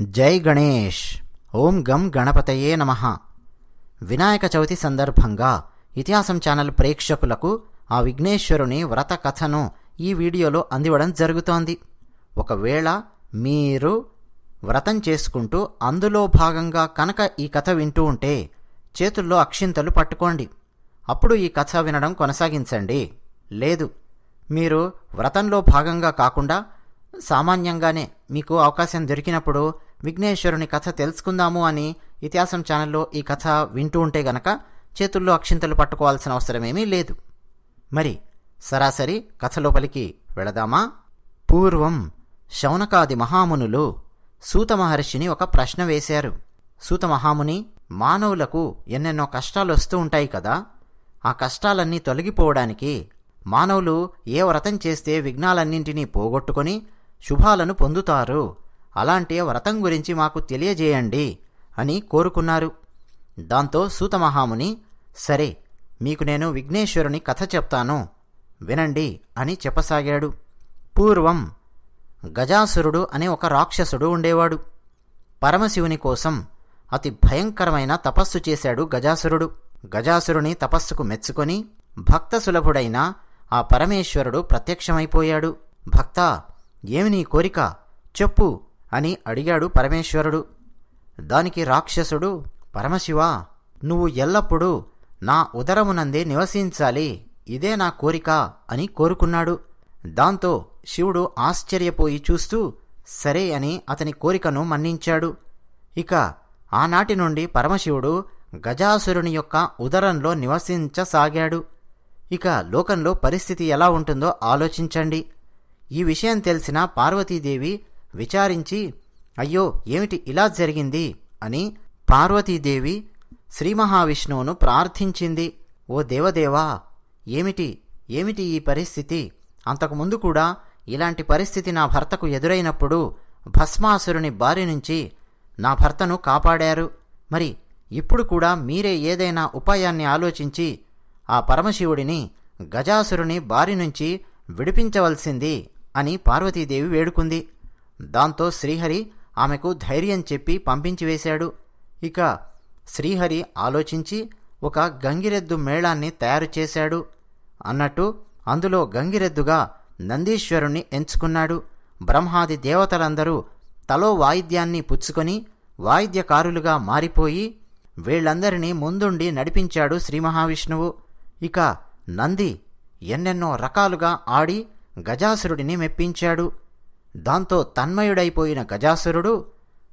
జై గణేష్. ఓం గం గణపతయే నమ. వినాయక చవితి సందర్భంగా ఇతిహాసం ఛానల్ ప్రేక్షకులకు ఆ విఘ్నేశ్వరుని వ్రత కథను ఈ వీడియోలో అందివ్వడం జరుగుతోంది. ఒకవేళ మీరు వ్రతం చేసుకుంటూ అందులో భాగంగా కనుక ఈ కథ వింటూ ఉంటే చేతుల్లో అక్షింతలు పట్టుకోండి. అప్పుడు ఈ కథ వినడం కొనసాగించండి. లేదు మీరు వ్రతంలో భాగంగా కాకుండా సామాన్యంగానే మీకు అవకాశం దొరికినప్పుడు విఘ్నేశ్వరుని కథ తెలుసుకుందాము అని ఇతిహాసం ఛానల్లో ఈ కథ వింటూ ఉంటే గనక చేతుల్లో అక్షింతలు పట్టుకోవాల్సిన అవసరమేమీ లేదు. మరి సరాసరి కథ లోపలికి వెళదామా? పూర్వం శౌనకాది మహామునులు సూత మహర్షిని ఒక ప్రశ్న వేశారు. సూత మహాముని మానవులకు ఎన్నెన్నో కష్టాలు వస్తూ ఉంటాయి కదా ఆ కష్టాలన్నీ తొలగిపోవడానికి మానవులు ఏ వ్రతం చేస్తే విఘ్నాలన్నింటినీ పోగొట్టుకొని శుభాలను పొందుతారు. అలాంటి వ్రతం గురించి మాకు తెలియజేయండి అని కోరుకున్నారు. దాంతో సూతమహాముని సరే మీకు నేను విఘ్నేశ్వరుని కథ చెప్తాను. వినండి అని చెప్పసాగాడు. పూర్వం గజాసురుడు అనే ఒక రాక్షసుడు ఉండేవాడు. పరమశివుని కోసం అతి భయంకరమైన తపస్సు చేశాడు గజాసురుడు. గజాసురుని తపస్సుకు మెచ్చుకొని భక్త సులభుడైన ఆ పరమేశ్వరుడు ప్రత్యక్షమైపోయాడు. భక్త ఏమి నీ కోరిక? చెప్పు అని అడిగాడు పరమేశ్వరుడు. దానికి రాక్షసుడు పరమశివ నువ్వు ఎల్లప్పుడూ నా ఉదరమునందే నివసించాలి. ఇదే నా కోరిక అని కోరుకున్నాడు. దాంతో శివుడు ఆశ్చర్యపోయి చూస్తూ సరే అని అతని కోరికను మన్నించాడు. ఇక ఆనాటి నుండి పరమశివుడు గజాసురుని యొక్క ఉదరంలో నివసించసాగాడు. ఇక లోకంలో పరిస్థితి ఎలా ఉంటుందో ఆలోచించండి. ఈ విషయం తెలిసిన పార్వతీదేవి విచారించి అయ్యో ఏమిటి ఇలా జరిగింది? అని పార్వతీదేవి శ్రీ మహావిష్ణువును ప్రార్థించింది. ఓ దేవదేవా ఏమిటి? ఏమిటి ఈ పరిస్థితి? అంతకుముందు కూడా ఇలాంటి పరిస్థితి నా భర్తకు ఎదురైనప్పుడు భస్మాసురుని బారి నుంచి నా భర్తను కాపాడారు. మరి ఇప్పుడు కూడా మీరే ఏదైనా ఉపాయాన్ని ఆలోచించి ఆ పరమశివుడిని గజాసురుని బారి నుంచి విడిపించవలసింది అని పార్వతీదేవి వేడుకుంది. దాంతో శ్రీహరి ఆమెకు ధైర్యం చెప్పి పంపించివేశాడు ఇక శ్రీహరి ఆలోచించి ఒక గంగిరెద్దు మేళాన్ని తయారు చేశాడు. అన్నట్టు అందులో గంగిరెద్దుగా నందీశ్వరుణ్ణి ఎంచుకున్నాడు. బ్రహ్మాది దేవతలందరూ తలో వాయిద్యాన్ని పుచ్చుకొని వాయిద్యకారులుగా మారిపోయి వీళ్ళందరినీ ముందుండి నడిపించాడు శ్రీ మహావిష్ణువు. ఇక నంది ఎన్నెన్నో రకాలుగా ఆడి గజాసురుడిని మెప్పించాడు. దాంతో తన్మయుడైపోయిన గజాసురుడు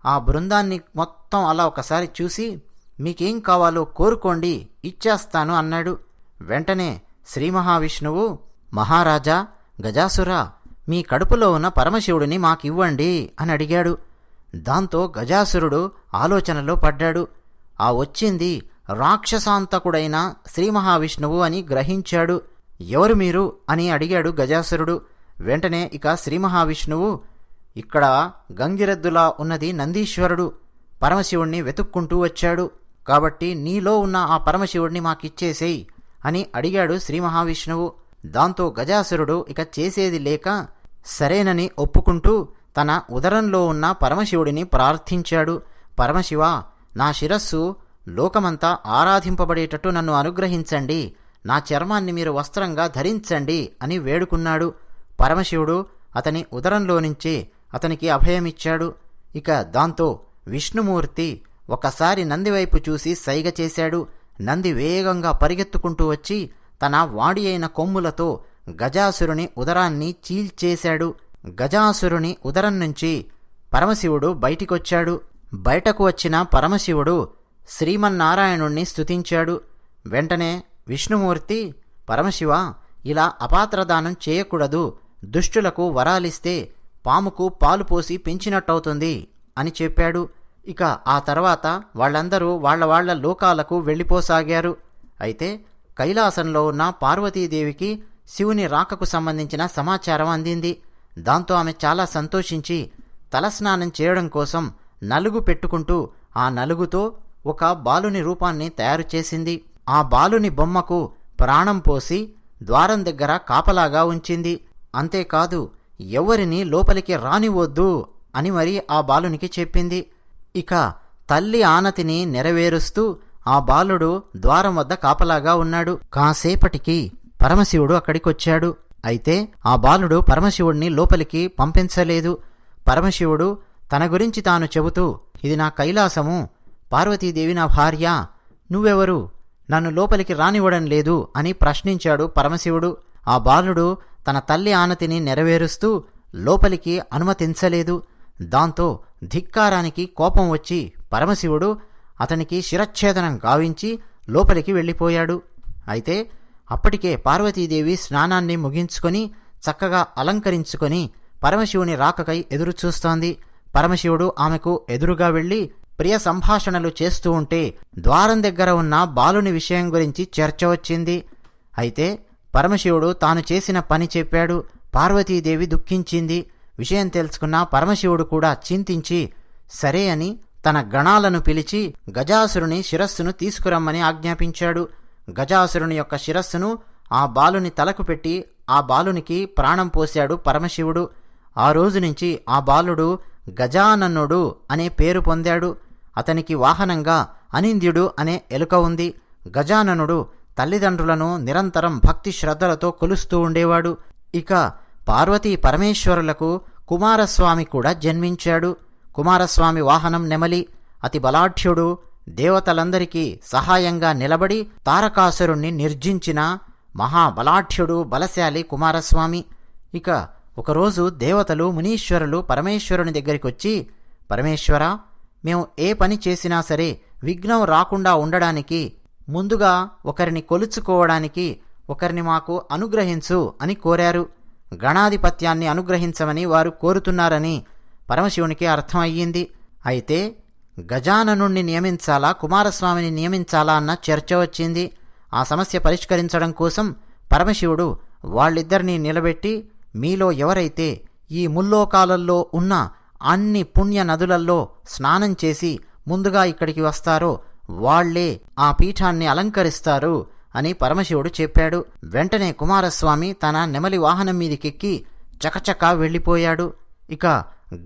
ఆ బృందాన్ని మొత్తం అలా ఒకసారి చూసి మీకేం కావాలో కోరుకోండి ఇచ్చేస్తాను అన్నాడు. వెంటనే శ్రీ మహావిష్ణువు మహారాజా గజాసురా మీ కడుపులో ఉన్న పరమశివుడిని మాకివ్వండి అని అడిగాడు. దాంతో గజాసురుడు ఆలోచనలో పడ్డాడు. ఆ వచ్చింది రాక్షసాంతకుడైన శ్రీ మహావిష్ణువు అని గ్రహించాడు. ఎవరు మీరు? అని అడిగాడు గజాసురుడు. వెంటనే ఇక శ్రీ మహావిష్ణువు ఇక్కడ గంగిరెద్దులా ఉన్నది నందీశ్వరుడు. పరమశివుణ్ణి వెతుక్కుంటూ వచ్చాడు. కాబట్టి నీలో ఉన్న ఆ పరమశివుడిని మాకిచ్చేసేయ్ అని అడిగాడు శ్రీ మహావిష్ణువు. దాంతో గజాసురుడు ఇక చేసేది లేక సరేనని ఒప్పుకుంటూ తన ఉదరంలో ఉన్న పరమశివుడిని ప్రార్థించాడు. పరమశివ నా శిరస్సు లోకమంతా ఆరాధింపబడేటట్టు నన్ను అనుగ్రహించండి. నా చర్మాన్ని మీరు వస్త్రంగా ధరించండి అని వేడుకున్నాడు. పరమశివుడు అతని ఉదరంలో నుంచి అతనికి అభయమిచ్చాడు. ఇక దాంతో విష్ణుమూర్తి ఒకసారి నందివైపు చూసి సైగ చేశాడు. నంది వేగంగా పరిగెత్తుకుంటూ వచ్చి తన వాడి అయిన కొమ్ములతో గజాసురుని ఉదరాన్ని చీల్చేశాడు. గజాసురుని ఉదరం నుంచి పరమశివుడు బయటికొచ్చాడు. బయటకు వచ్చిన పరమశివుడు శ్రీమన్నారాయణుణ్ణి స్తుతించాడు. వెంటనే విష్ణుమూర్తి పరమశివ ఇలా అపాత్రదానం చేయకూడదు. దుష్టులకు వరాలిస్తే పాముకు పాలు పోసి పెంచినట్టవుతుంది అని చెప్పాడు. ఇక ఆ తర్వాత వాళ్ళందరూ వాళ్ళ వాళ్ళ లోకాలకు వెళ్ళిపోసాగారు. అయితే కైలాసంలో ఉన్న పార్వతీదేవికి శివుని రాకకు సంబంధించిన సమాచారం అందింది. దాంతో ఆమె చాలా సంతోషించి తలస్నానం చేయడం కోసం నలుగు పెట్టుకుంటూ ఆ నలుగుతో ఒక బాలుని రూపాన్ని తయారు చేసింది. ఆ బాలుని బొమ్మకు ప్రాణం పోసి ద్వారం దగ్గర కాపలాగా ఉంచింది. అంతేకాదు ఎవరిని లోపలికి రానివద్దు అని మరి ఆ బాలునికి చెప్పింది. ఇక తల్లి ఆనతిని నెరవేరుస్తూ ఆ బాలుడు ద్వారం వద్ద కాపలాగా ఉన్నాడు. కాసేపటికి పరమశివుడు అక్కడికొచ్చాడు. అయితే ఆ బాలుడు పరమశివుడిని లోపలికి పంపించలేదు. పరమశివుడు తన గురించి తాను చెబుతూ ఇది నా కైలాసము. పార్వతీదేవి నా భార్య. నువ్వెవరు? నన్ను లోపలికి రానివ్వడం లేదు అని ప్రశ్నించాడు పరమశివుడు. ఆ బాలుడు తన తల్లి ఆనతిని నెరవేరుస్తూ లోపలికి అనుమతించలేదు. దాంతో ధిక్కారానికి కోపం వచ్చి పరమశివుడు అతనికి శిరచ్ఛేదనం గావించి లోపలికి వెళ్ళిపోయాడు. అయితే అప్పటికే పార్వతీదేవి స్నానాన్ని ముగించుకొని చక్కగా అలంకరించుకొని పరమశివుని రాకకై ఎదురుచూస్తోంది. పరమశివుడు ఆమెకు ఎదురుగా వెళ్ళి ప్రియ సంభాషణలు చేస్తూ ఉంటే ద్వారం దగ్గర ఉన్న బాలుని విషయం గురించి చర్చ వచ్చింది. అయితే పరమశివుడు తాను చేసిన పని చెప్పాడు. పార్వతీదేవి దుఃఖించింది. విషయం తెలుసుకున్న పరమశివుడు కూడా చింతించి సరే అని తన గణాలను పిలిచి గజాసురుని శిరస్సును తీసుకురమ్మని ఆజ్ఞాపించాడు. గజాసురుని యొక్క శిరస్సును ఆ బాలుని తలకు పెట్టి ఆ బాలునికి ప్రాణం పోశాడు పరమశివుడు. ఆ రోజు నుంచి ఆ బాలుడు గజాననుడు అనే పేరు పొందాడు. అతనికి వాహనంగా అనింద్యుడు అనే ఎలుక ఉంది. గజాననుడు తల్లిదండ్రులను నిరంతరం భక్తి శ్రద్ధలతో కొలుస్తూ ఉండేవాడు. ఇక పార్వతీ పరమేశ్వరులకు కుమారస్వామి కూడా జన్మించాడు. కుమారస్వామి వాహనం నెమలి. అతి బలాఢ్యుడు దేవతలందరికీ సహాయంగా నిలబడి తారకాసురుణ్ణి నిర్జించిన మహాబలాఢ్యుడు బలశాలి కుమారస్వామి. ఇక ఒకరోజు దేవతలు మునీశ్వరులు పరమేశ్వరుని దగ్గరికొచ్చి పరమేశ్వర మేము ఏ పని చేసినా సరే విఘ్నం రాకుండా ఉండడానికి ముందుగా ఒకరిని కొలుచుకోవడానికి ఒకరిని మాకు అనుగ్రహించు అని కోరారు. గణాధిపత్యాన్ని అనుగ్రహించమని వారు కోరుతున్నారని పరమశివునికి అర్థమయ్యింది. అయితే గజాననుణ్ణి నియమించాలా కుమారస్వామిని నియమించాలా అన్న చర్చ వచ్చింది. ఆ సమస్య పరిష్కరించడం కోసం పరమశివుడు వాళ్ళిద్దరినీ నిలబెట్టి మీలో ఎవరైతే ఈ ముల్లోకాలల్లో ఉన్న అన్ని పుణ్య నదులల్లో స్నానం చేసి ముందుగా ఇక్కడికి వస్తారో. వాళ్ళే ఆ పీఠాన్ని అలంకరిస్తారు అని పరమశివుడు చెప్పాడు. వెంటనే కుమారస్వామి తన నెమలి వాహనం మీదికెక్కి చకచక వెళ్ళిపోయాడు. ఇక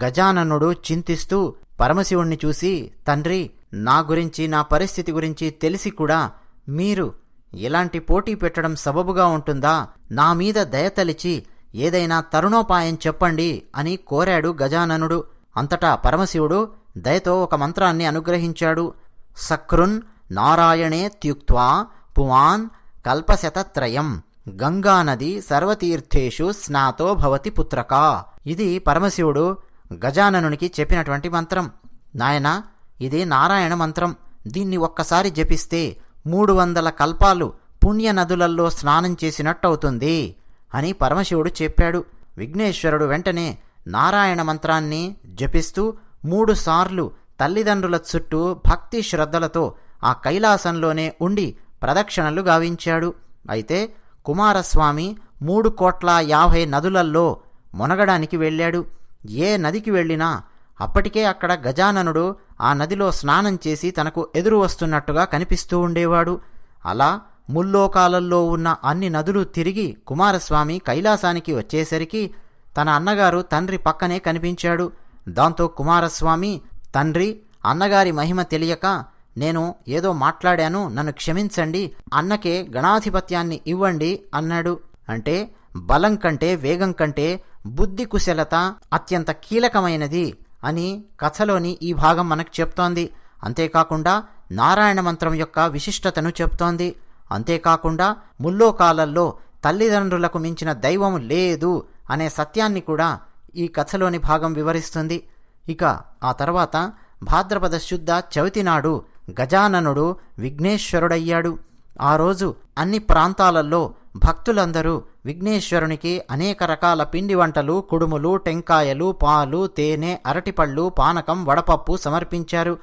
గజాననుడు చింతిస్తూ పరమశివుణ్ణి చూసి తండ్రి నా గురించి నా పరిస్థితి గురించి తెలిసి కూడా మీరు ఇలాంటి పోటీ పెట్టడం సబబుగా ఉంటుందా? నా మీద దయతలిచి ఏదైనా తరుణోపాయం చెప్పండి అని కోరాడు గజాననుడు. అంతటా పరమశివుడు దయతో ఒక మంత్రాన్ని అనుగ్రహించాడు. సక్రున్ నారాయణే త్యుక్త్వా పువాన్ కల్పశతత్రయం గంగానది సర్వతీర్థేషు స్నాతో భవతి పుత్రకా. ఇది పరమశివుడు గజాననునికి చెప్పినటువంటి మంత్రం. నాయన ఇది నారాయణ మంత్రం. దీన్ని ఒక్కసారి జపిస్తే మూడు వందల కల్పాలు పుణ్యనదులల్లో స్నానం చేసినట్టవుతుంది. అని పరమశివుడు చెప్పాడు. విఘ్నేశ్వరుడు వెంటనే నారాయణ మంత్రాన్ని జపిస్తూ మూడుసార్లు తల్లిదండ్రుల చుట్టూ భక్తి శ్రద్ధలతో ఆ కైలాసంలోనే ఉండి ప్రదక్షిణలు గావించాడు. అయితే కుమారస్వామి మూడు కోట్ల యాభై నదులల్లో మునగడానికి వెళ్ళాడు. ఏ నదికి వెళ్ళినా అప్పటికే అక్కడ గజాననుడు ఆ నదిలో స్నానం చేసి తనకు ఎదురు వస్తున్నట్టుగా కనిపిస్తూ ఉండేవాడు. అలా ముల్లోకాలల్లో ఉన్న అన్ని నదులు తిరిగి కుమారస్వామి కైలాసానికి వచ్చేసరికి తన అన్నగారు తండ్రి పక్కనే కనిపించాడు. దాంతో కుమారస్వామి తండ్రి అన్నగారి మహిమ తెలియక నేను ఏదో మాట్లాడాను నన్ను క్షమించండి అన్నకే గణాధిపత్యాన్ని ఇవ్వండి అన్నాడు. అంటే బలం కంటే వేగం కంటే బుద్ధి కుశలత అత్యంత కీలకమైనది అని కథలోని ఈ భాగం మనకు చెప్తోంది. అంతేకాకుండా నారాయణ మంత్రం యొక్క విశిష్టతను చెప్తోంది. అంతేకాకుండా ముల్లోకాలల్లో తల్లిదండ్రులకు మించిన దైవం లేదు అనే సత్యాన్ని కూడా ఈ కథలోని భాగం వివరిస్తుంది. ఇక ఆ తర్వాత భాద్రపద శుద్ధ చవితి నాడు గజాననుడు విఘ్నేశ్వరుడయ్యాడు. ఆ రోజు అన్ని ప్రాంతాలలో భక్తులందరూ విఘ్నేశ్వరునికి అనేక రకాల పిండి వంటలు కుడుములు టెంకాయలు పాలు తేనె అరటిపళ్ళు పానకం వడపప్పు సమర్పించారు.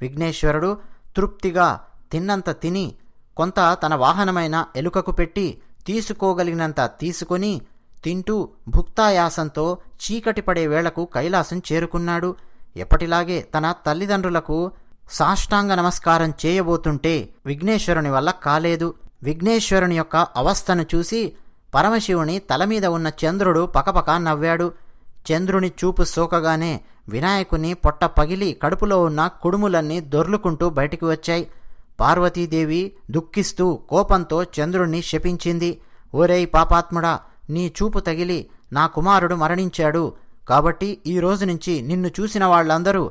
విఘ్నేశ్వరుడు తృప్తిగా తిన్నంత తిని కొంత తన వాహనమైన ఎలుకకు పెట్టి తీసుకోగలిగినంత తీసుకొని తింటూ భుక్తాయాసంతో చీకటి పడే వేళకు కైలాసం చేరుకున్నాడు. ఎప్పటిలాగే తన తల్లిదండ్రులకు సాష్టాంగ నమస్కారం చేయబోతుంటే విఘ్నేశ్వరుని వల్ల కాలేదు. విఘ్నేశ్వరుని యొక్క అవస్థను చూసి పరమశివుని తల మీద ఉన్న చంద్రుడు పకపక నవ్వాడు. చంద్రుని చూపు సోకగానే వినాయకుని పొట్ట పగిలి కడుపులో ఉన్న కుడుములన్నీ దొర్లుకుంటూ బయటికి వచ్చాయి. పార్వతీదేవి దుఃఖిస్తూ కోపంతో చంద్రుణ్ణి శపించింది. ఓరేయ్ పాపాత్ముడా నీ చూపు తగిలి నా కుమారుడు మరణించాడు. కాబట్టి ఈ రోజు నుంచి నిన్ను చూసిన వాళ్ళందరూ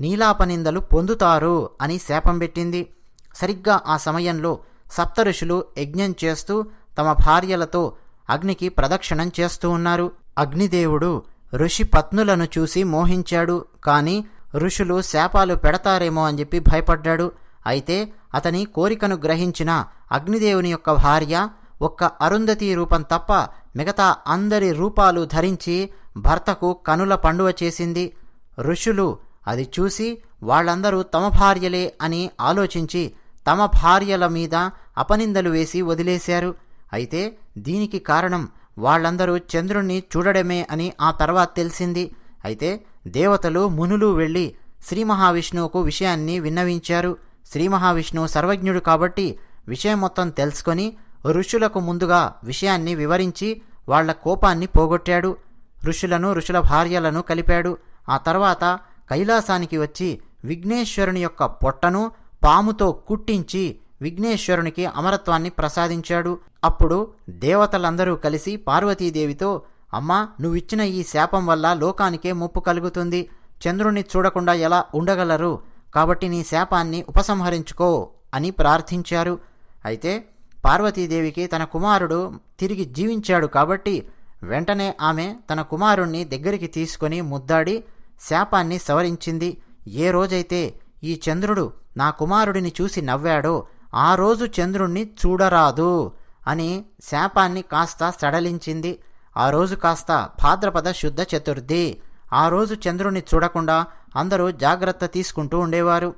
నీలాపనిందలు పొందుతారు అని శాపం పెట్టింది. సరిగ్గా ఆ సమయంలో సప్తఋషులు యజ్ఞం చేస్తూ తమ భార్యలతో అగ్నికి ప్రదక్షిణం చేస్తూ ఉన్నారు. అగ్నిదేవుడు ఋషి పత్నులను చూసి మోహించాడు. కాని ఋషులు శాపాలు పెడతారేమో అని చెప్పి భయపడ్డాడు. అయితే అతని కోరికను గ్రహించిన అగ్నిదేవుని యొక్క భార్య ఒక్క అరుంధతి రూపం తప్ప మిగతా అందరి రూపాలు ధరించి భర్తకు కనుల పండువ చేసింది. ఋషులు అది చూసి వాళ్ళందరూ తమ భార్యలే అని ఆలోచించి తమ భార్యల మీద అపనిందలు వేసి వదిలేశారు. అయితే దీనికి కారణం వాళ్ళందరూ చంద్రుణ్ణి చూడడమే అని ఆ తర్వాత తెలిసింది. అయితే దేవతలు మునులు వెళ్ళి శ్రీ మహావిష్ణువుకు విషయాన్ని విన్నవించారు. శ్రీ మహావిష్ణువు సర్వజ్ఞుడు కాబట్టి విషయం మొత్తం తెలుసుకొని ఋషులకు ముందుగా విషయాన్ని వివరించి వాళ్ళ కోపాన్ని పోగొట్టాడు. ఋషులను ఋషుల భార్యలను కలిపాడు. ఆ తర్వాత కైలాసానికి వచ్చి విఘ్నేశ్వరుని యొక్క పొట్టను పాముతో కుట్టించి విఘ్నేశ్వరునికి అమరత్వాన్ని ప్రసాదించాడు. అప్పుడు దేవతలందరూ కలిసి పార్వతీదేవితో అమ్మా నువ్విచ్చిన ఈ శాపం వల్ల లోకానికే ముప్పు కలుగుతుంది. చంద్రుణ్ణి చూడకుండా ఎలా ఉండగలరు? కాబట్టి నీ శాపాన్ని ఉపసంహరించుకో అని ప్రార్థించారు. అయితే పార్వతీదేవికి తన కుమారుడు తిరిగి జీవించాడు కాబట్టి వెంటనే ఆమె తన కుమారుణ్ణి దగ్గరికి తీసుకొని ముద్దాడి శాపాన్ని సవరించింది. ఏ రోజైతే ఈ చంద్రుడు నా కుమారుడిని చూసి నవ్వాడో ఆ రోజు చంద్రుణ్ణి చూడరాదు అని శాపాన్ని కాస్త సడలించింది. ఆ రోజు కాస్త భాద్రపద శుద్ధ చతుర్థి. ఆ రోజు చంద్రుణ్ణి చూడకుండా అందరూ జాగ్రత్త తీసుకుంటూ ఉండేవారు.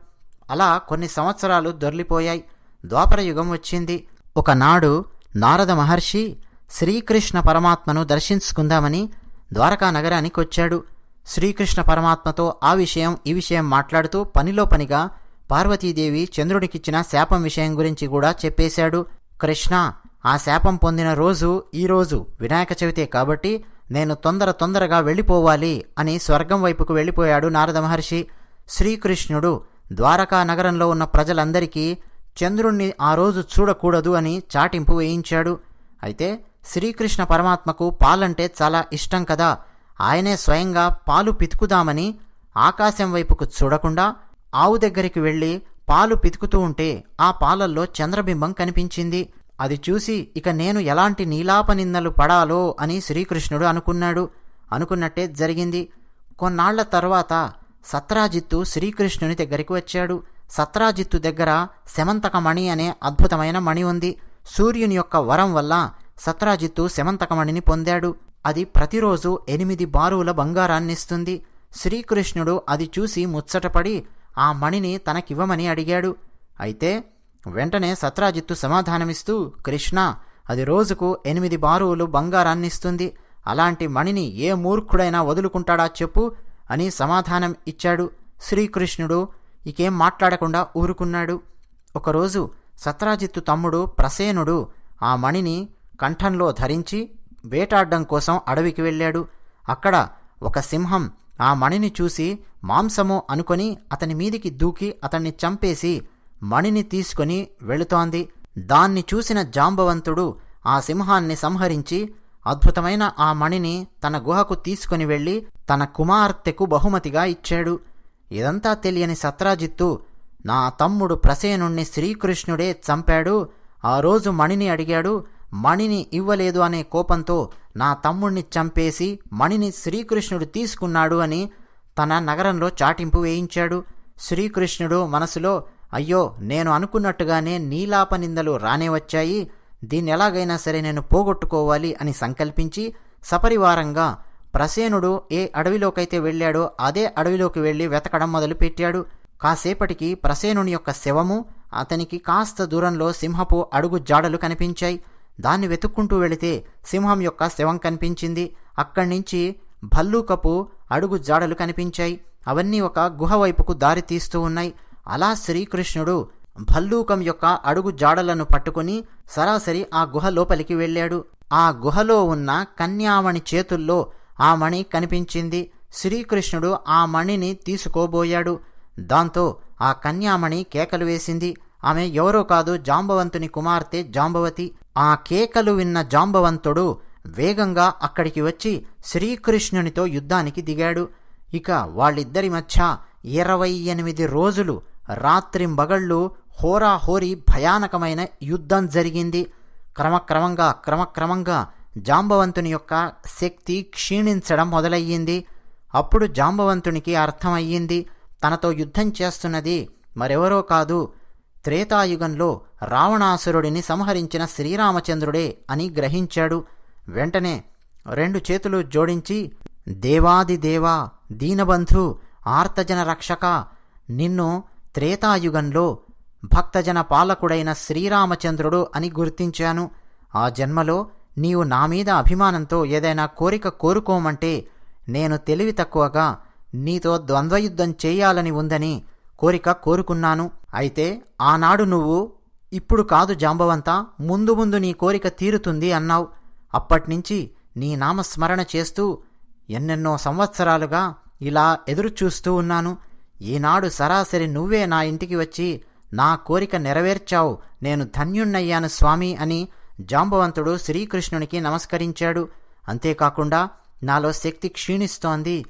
అలా కొన్ని సంవత్సరాలు దొర్లిపోయాయి. ద్వాపర యుగం వచ్చింది. ఒకనాడు నారద మహర్షి శ్రీకృష్ణ పరమాత్మను దర్శించుకుందామని ద్వారకా నగరానికి వచ్చాడు. శ్రీకృష్ణ పరమాత్మతో ఆ విషయం ఈ విషయం మాట్లాడుతూ పనిలో పనిగా పార్వతీదేవి చంద్రుడికిచ్చిన శాపం విషయం గురించి కూడా చెప్పేశాడు. కృష్ణ ఆ శాపం పొందిన రోజు ఈ రోజు వినాయక చవితే కాబట్టి నేను తొందర తొందరగా వెళ్ళిపోవాలి అని స్వర్గం వైపుకు వెళ్ళిపోయాడు నారద మహర్షి. శ్రీకృష్ణుడు ద్వారకా నగరంలో ఉన్న ప్రజలందరికీ చంద్రుణ్ణి ఆ రోజు చూడకూడదు అని చాటింపు వేయించాడు. అయితే శ్రీకృష్ణ పరమాత్మకు పాలంటే చాలా ఇష్టం కదా. ఆయనే స్వయంగా పాలు పితుకుదామని ఆకాశం వైపుకు చూడకుండా ఆవు దగ్గరికి వెళ్ళి పాలు పితుకుతూ ఉంటే ఆ పాలల్లో చంద్రబింబం కనిపించింది. అది చూసి ఇక నేను ఎలాంటి నీలాపనిందలు పడాలో అని శ్రీకృష్ణుడు అనుకున్నాడు. అనుకున్నట్టే జరిగింది. కొన్నాళ్ళ తర్వాత సత్రాజిత్తు శ్రీకృష్ణుని దగ్గరికి వచ్చాడు. సత్రాజిత్తు దగ్గర శమంతకమణి అనే అద్భుతమైన మణి ఉంది. సూర్యుని యొక్క వరం వల్ల సత్రాజిత్తు శమంతకమణిని పొందాడు. అది ప్రతిరోజు ఎనిమిది బారువుల బంగారాన్నిస్తుంది. శ్రీకృష్ణుడు అది చూసి ముచ్చటపడి ఆ మణిని తనకివ్వమని అడిగాడు. అయితే వెంటనే సత్రాజిత్తు సమాధానమిస్తూ కృష్ణ అది రోజుకు ఎనిమిది బారువులు బంగారాన్నిస్తుంది. అలాంటి మణిని ఏ మూర్ఖుడైనా వదులుకుంటాడా చెప్పు అని సమాధానం ఇచ్చాడు శ్రీకృష్ణుడు. ఇకేం మాట్లాడకుండా ఊరుకున్నాడు. ఒకరోజు సత్రాజిత్తు తమ్ముడు ప్రసేనుడు ఆ మణిని కంఠంలో ధరించి వేటాడడం కోసం అడవికి వెళ్ళాడు. అక్కడ ఒక సింహం ఆ మణిని చూసి మాంసము అనుకొని అతని మీదికి దూకి అతన్ని చంపేసి మణిని తీసుకొని వెళుతోంది. దాన్ని చూసిన జాంబవంతుడు ఆ సింహాన్ని సంహరించి అద్భుతమైన ఆ మణిని తన గుహకు తీసుకొని వెళ్ళి తన కుమార్తెకు బహుమతిగా ఇచ్చాడు. ఇదంతా తెలియని సత్రాజిత్తు నా తమ్ముడు ప్రసేనుణ్ణి శ్రీకృష్ణుడే చంపాడు. ఆ రోజు మణిని అడిగాడు మణిని ఇవ్వలేదు అనే కోపంతో నా తమ్ముణ్ణి చంపేసి మణిని శ్రీకృష్ణుడు తీసుకున్నాడు అని తన నగరంలో చాటింపు వేయించాడు. శ్రీకృష్ణుడు మనసులో అయ్యో నేను అనుకున్నట్టుగానే నీలాప నిందలు రానే వచ్చాయి. దీన్ని ఎలాగైనా సరే నేను పోగొట్టుకోవాలి అని సంకల్పించి సపరివారంగా ప్రసేనుడు ఏ అడవిలోకైతే వెళ్ళాడో అదే అడవిలోకి వెళ్ళి వెతకడం మొదలుపెట్టాడు. కాసేపటికి ప్రసేనుని యొక్క శవము అతనికి కాస్త దూరంలో సింహపు అడుగు జాడలు కనిపించాయి. దాన్ని వెతుక్కుంటూ వెళితే సింహం యొక్క శవం కనిపించింది. అక్కడి నుంచి భల్లూకపు అడుగు జాడలు కనిపించాయి. అవన్నీ ఒక గుహ వైపుకు దారి తీస్తూ ఉన్నాయి. అలా శ్రీకృష్ణుడు భల్లూకం యొక్క అడుగు జాడలను పట్టుకుని సరాసరి ఆ గుహ లోపలికి వెళ్ళాడు. ఆ గుహలో ఉన్న కన్యామణి చేతుల్లో ఆ మణి కనిపించింది. శ్రీకృష్ణుడు ఆ మణిని తీసుకోబోయాడు. దాంతో ఆ కన్యామణి కేకలు వేసింది. ఆమె ఎవరో కాదు జాంబవంతుని కుమార్తె జాంబవతి. ఆ కేకలు విన్న జాంబవంతుడు వేగంగా అక్కడికి వచ్చి శ్రీకృష్ణునితో యుద్ధానికి దిగాడు. ఇక వాళ్ళిద్దరి మధ్య ఇరవై ఎనిమిది రోజులు రాత్రింబగళ్ళు హోరాహోరీ భయానకమైన యుద్ధం జరిగింది. క్రమక్రమంగా క్రమక్రమంగా జాంబవంతుని యొక్క శక్తి క్షీణించడం మొదలయ్యింది. అప్పుడు జాంబవంతునికి అర్థమయ్యింది తనతో యుద్ధం చేస్తున్నది మరెవరో కాదు త్రేతాయుగంలో రావణాసురుడిని సంహరించిన శ్రీరామచంద్రుడే అని గ్రహించాడు. వెంటనే రెండు చేతులు జోడించి దేవాది దేవా దీనబంధు ఆర్తజన రక్షక నిన్ను త్రేతాయుగంలో భక్తజన పాలకుడైన శ్రీరామచంద్రుడు అని గుర్తించాను. ఆ జన్మలో నీవు నా మీద అభిమానంతో ఏదైనా కోరిక కోరుకోమంటే నేను తెలివి తక్కువగా నీతో ద్వంద్వయుద్ధం చేయాలని ఉందని కోరిక కోరుకున్నాను. అయితే ఆనాడు నువ్వు ఇప్పుడు కాదు జాంబవంతా ముందు ముందు నీ కోరిక తీరుతుంది అన్నావు. అప్పట్నుంచి నీ నామస్మరణ చేస్తూ ఎన్నెన్నో సంవత్సరాలుగా ఇలా ఎదురుచూస్తూ ఉన్నాను. ఈనాడు సరాసరి నువ్వే నా ఇంటికి వచ్చి నా కోరిక నెరవేర్చావు. నేను ధన్యుణ్ణయ్యాను స్వామి అని జాంబవంతుడు శ్రీకృష్ణునికి నమస్కరించాడు. అంతేకాకుండా నాలో శక్తి క్షీణిస్తోంది.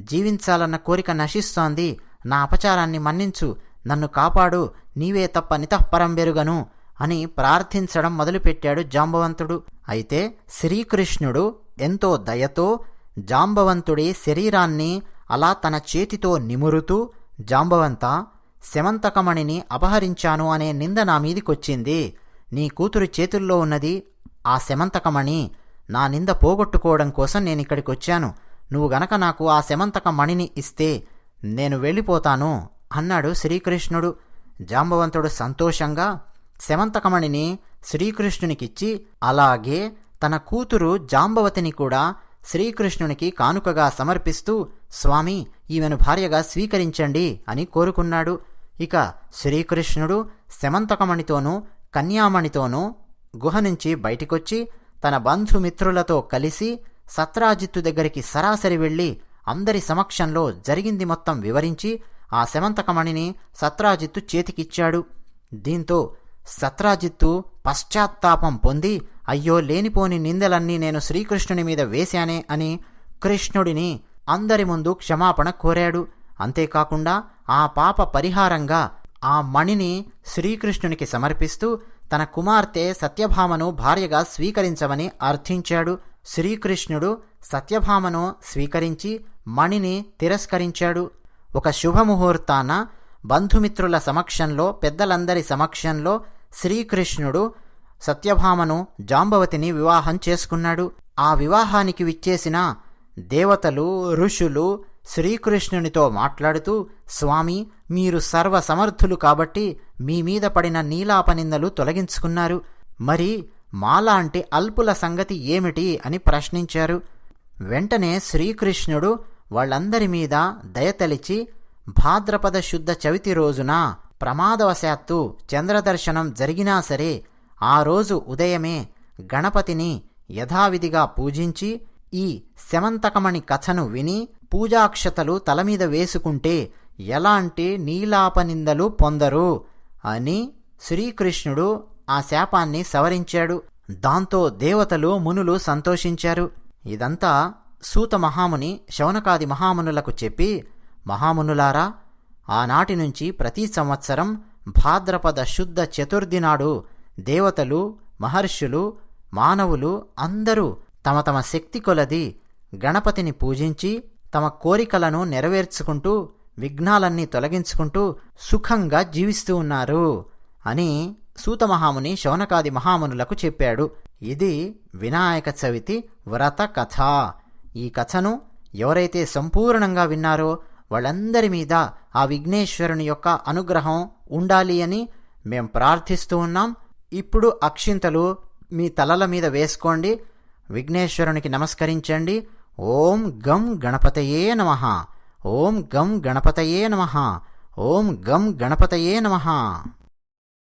జీవించాలన్న కోరిక నశిస్తోంది. నా అపచారాన్ని మన్నించు. నన్ను కాపాడు. నీవే తప్ప నితఃపరం బెరుగను అని ప్రార్థించడం మొదలుపెట్టాడు జాంబవంతుడు. అయితే శ్రీకృష్ణుడు ఎంతో దయతో జాంబవంతుడి శరీరాన్ని అలా తన చేతితో నిమురుతూ జాంబవంత శమంతకమణిని అపహరించాను అనే నింద నా మీదికొచ్చింది. నీ కూతురు చేతుల్లో ఉన్నది ఆ శమంతకమణి. నా నింద పోగొట్టుకోవడం కోసం నేను ఇక్కడికి వచ్చాను నువ్వు గనక నాకు ఆ శమంతక మణిని ఇస్తే నేను వెళ్ళిపోతాను అన్నాడు శ్రీకృష్ణుడు. జాంబవంతుడు సంతోషంగా శమంతకమణిని శ్రీకృష్ణునికిచ్చి అలాగే తన కూతురు జాంబవతిని కూడా శ్రీకృష్ణునికి కానుకగా సమర్పిస్తూ స్వామి ఈమెను భార్యగా స్వీకరించండి అని కోరుకున్నాడు. ఇక శ్రీకృష్ణుడు శమంతకమణితోనూ కన్యామణితోనూ గుహ నుంచి బయటికొచ్చి తన బంధుమిత్రులతో కలిసి సత్రాజిత్తు దగ్గరికి సరాసరి వెళ్ళి అందరి సమక్షంలో జరిగింది మొత్తం వివరించి ఆ శమంతకమణిని సత్రాజిత్తు చేతికిచ్చాడు. దీంతో సత్రాజిత్తు పశ్చాత్తాపం పొంది అయ్యో లేనిపోని నిందలన్నీ నేను శ్రీకృష్ణుని మీద వేశానే అని కృష్ణుడిని అందరి ముందు క్షమాపణ కోరాడు. అంతేకాకుండా ఆ పాప పరిహారంగా ఆ మణిని శ్రీకృష్ణునికి సమర్పిస్తూ తన కుమార్తె సత్యభామను భార్యగా స్వీకరించమని అర్థించాడు. శ్రీకృష్ణుడు సత్యభామను స్వీకరించి మణిని తిరస్కరించాడు. ఒక శుభముహూర్తాన బంధుమిత్రుల సమక్షంలో పెద్దలందరి సమక్షంలో శ్రీకృష్ణుడు సత్యభామను జాంబవతిని వివాహం చేసుకున్నాడు. ఆ వివాహానికి విచ్చేసిన దేవతలు ఋషులు శ్రీకృష్ణునితో మాట్లాడుతూ స్వామి మీరు సర్వసమర్థులు కాబట్టి మీ మీద పడిన నీలాపనిందలు తొలగించుకున్నారు. మరి మాలాంటి అల్పుల సంగతి ఏమిటి? అని ప్రశ్నించారు. వెంటనే శ్రీకృష్ణుడు వాళ్ళందరి మీద దయతలిచి భాద్రపద శుద్ధ చవితి రోజున ప్రమాదవశాత్తు చంద్రదర్శనం జరిగినా సరే ఆ రోజు ఉదయమే గణపతిని యథావిధిగా పూజించి ఈ శమంతకమణి కథను విని పూజాక్షతలు తలమీద వేసుకుంటే ఎలాంటి నీలాపనిందలు పొందరు అని శ్రీకృష్ణుడు ఆ శాపాన్ని సవరించాడు. దాంతో దేవతలు మునులు సంతోషించారు. ఇదంతా సూత మహాముని శౌనకాది మహామునులకు చెప్పి మహామునులారా ఆనాటి నుంచి ప్రతి సంవత్సరం భాద్రపద శుద్ధ చతుర్థి నాడు దేవతలు మహర్షులు మానవులు అందరూ తమ తమ శక్తి కొలది గణపతిని పూజించి తమ కోరికలను నెరవేర్చుకుంటూ విఘ్నాలన్నీ తొలగించుకుంటూ సుఖంగా జీవిస్తూ ఉన్నారు అని సూతమహాముని శౌనకాది మహామునులకు చెప్పాడు. ఇది వినాయక చవితి వ్రత కథ. ఈ కథను ఎవరైతే సంపూర్ణంగా విన్నారో వాళ్ళందరి మీద ఆ విఘ్నేశ్వరుని యొక్క అనుగ్రహం ఉండాలి అని మేం ప్రార్థిస్తూ ఉన్నాం. ఇప్పుడు అక్షింతలు మీ తలల మీద వేసుకోండి. విఘ్నేశ్వరునికి నమస్కరించండి. ఓం గం గణపతయే నమ. ఓం గం గణపతయే నమ. ఓం గం గణపతయే నమ.